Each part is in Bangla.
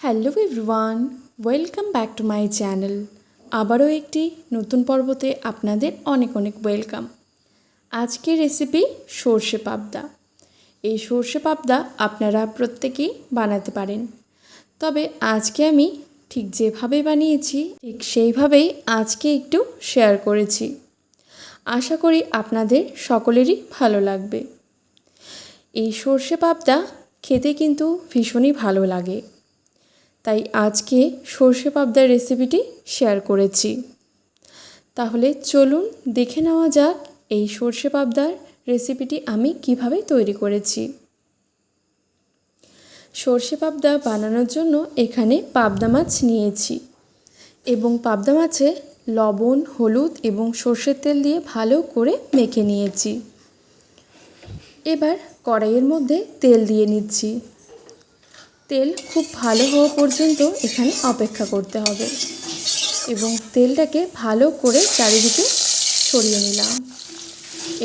Hello everyone welcome back to my channel আবারও একটি নতুন পর্বতে আপনাদের অনেক অনেক ওয়েলকাম আজকের রেসিপি সর্ষে পাবদা। এই সর্ষে পাবদা আপনারা প্রত্যেকেই বানাতে পারেন। তবে আজকে আমি ঠিক যেভাবে বানিয়েছি, ঠিক সেইভাবেই আজকে একটু শেয়ার করেছি। আশা করি আপনাদের সকলেরই ভালো লাগবে। এই সর্ষে পাবদা খেতে কিন্তু ভীষণই ভালো লাগে। তাই আজকে সর্ষে পাবদার রেসিপিটি শেয়ার করেছি। তাহলে চলুন দেখে নেওয়া যাক এই সর্ষে পাবদার রেসিপিটি আমি কীভাবে তৈরি করেছি। সর্ষে পাবদা বানানোর জন্য এখানে পাবদা মাছ নিয়েছি এবং পাবদা মাছে লবণ, হলুদ এবং সর্ষের তেল দিয়ে ভালো করে মেখে নিয়েছি। এবার কড়াইয়ের মধ্যে তেল দিয়ে নিচ্ছি। তেল খুব ভালো হওয়া পর্যন্ত এখানে অপেক্ষা করতে হবে। এবং তেলটাকে ভালো করে চারিদিকে ছড়িয়ে নিলাম।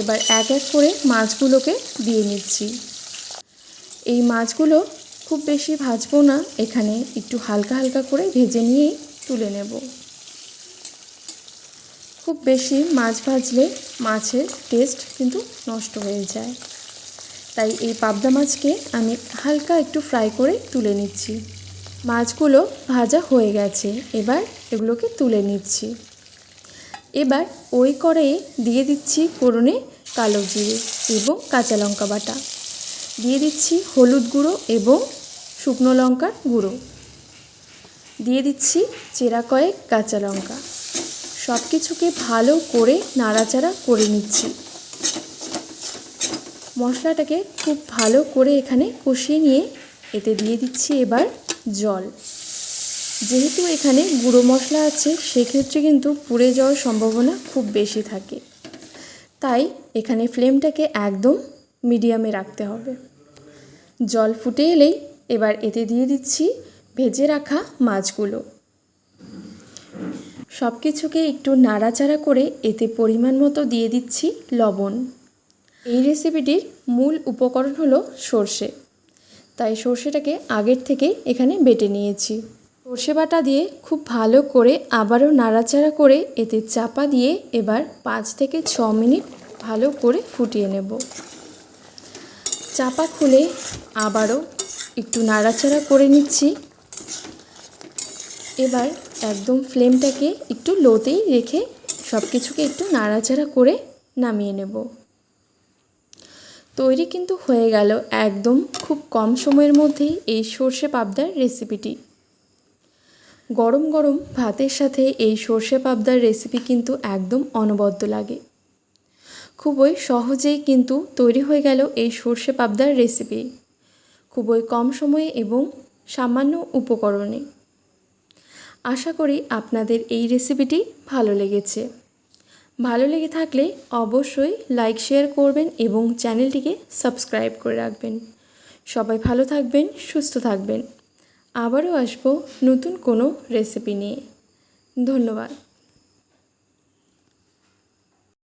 এবার এক এক করে মাছগুলোকে দিয়ে নিচ্ছি। এই মাছগুলো খুব বেশি ভাজবো না, এখানে একটু হালকা হালকা করে ভেজে নিয়েই তুলে নেব। খুব বেশি মাছ ভাজলে মাছের টেস্ট কিন্তু নষ্ট হয়ে যায়। তাই এই পাবদা মাছকে আমি হালকা একটু ফ্রাই করে তুলে নিচ্ছি। মাছগুলো ভাজা হয়ে গেছে, এবার এগুলোকে তুলে নিচ্ছি। এবার ওই কড়াইয়ে দিয়ে দিচ্ছি ফোড়নে কালো জিরে এবং কাঁচা লঙ্কা বাটা। দিয়ে দিচ্ছি হলুদ গুঁড়ো এবং শুকনো লঙ্কার গুঁড়ো। দিয়ে দিচ্ছি চেরা কয়েক কাঁচা লঙ্কা। সব কিছুকে ভালো করে নাড়াচাড়া করে নিচ্ছি। মশলাটাকে খুব ভালো করে এখানে কষিয়ে নিয়ে এতে দিয়ে দিচ্ছি এবার জল। যেহেতু এখানে গুঁড়ো মশলা আছে, সেক্ষেত্রে কিন্তু পুড়ে যাওয়ার সম্ভাবনা খুব বেশি থাকে। তাই এখানে ফ্লেমটাকে একদম মিডিয়ামে রাখতে হবে। জল ফুটে এলেই এবার এতে দিয়ে দিচ্ছি ভেজে রাখা মাছগুলো। সব কিছুকে একটু নাড়াচাড়া করে এতে পরিমাণ মতো দিয়ে দিচ্ছি লবণ। এই রেসিপিটির মূল উপকরণ হলো সর্ষে। তাই সর্ষেটাকে আগের থেকে এখানে বেটে নিয়েছি। সর্ষে বাটা দিয়ে খুব ভালো করে আবারও নাড়াচাড়া করে এতে চাপা দিয়ে এবার পাঁচ থেকে ছ মিনিট ভালো করে ফুটিয়ে নেব। চাপা খুলে আবারও একটু নাড়াচাড়া করে নিচ্ছি। এবার একদম ফ্লেমটাকে একটু লোতেই রেখে সব কিছুকে একটু নাড়াচাড়া করে নামিয়ে নেব। তৈরি কিন্তু হয়ে গেল একদম খুব কম সময়ের মধ্যেই এই সর্ষে পাবদার রেসিপিটি। গরম গরম ভাতের সাথে এই সর্ষে পাবদার রেসিপি কিন্তু একদম অনবদ্য লাগে। খুবই সহজেই কিন্তু তৈরি হয়ে গেল এই সর্ষে পাবদার রেসিপি। খুবই কম সময়ে এবং সামান্য উপকরণে। আশা করি আপনাদের এই রেসিপিটি ভালো লেগেছে। ভালো লেগে থাকলে অবশ্যই লাইক শেয়ার করবেন এবং চ্যানেলটিকে সাবস্ক্রাইব করে রাখবেন। সবাই ভালো থাকবেন, সুস্থ থাকবেন। আবারও আসব নতুন কোনো রেসিপি নিয়ে। ধন্যবাদ।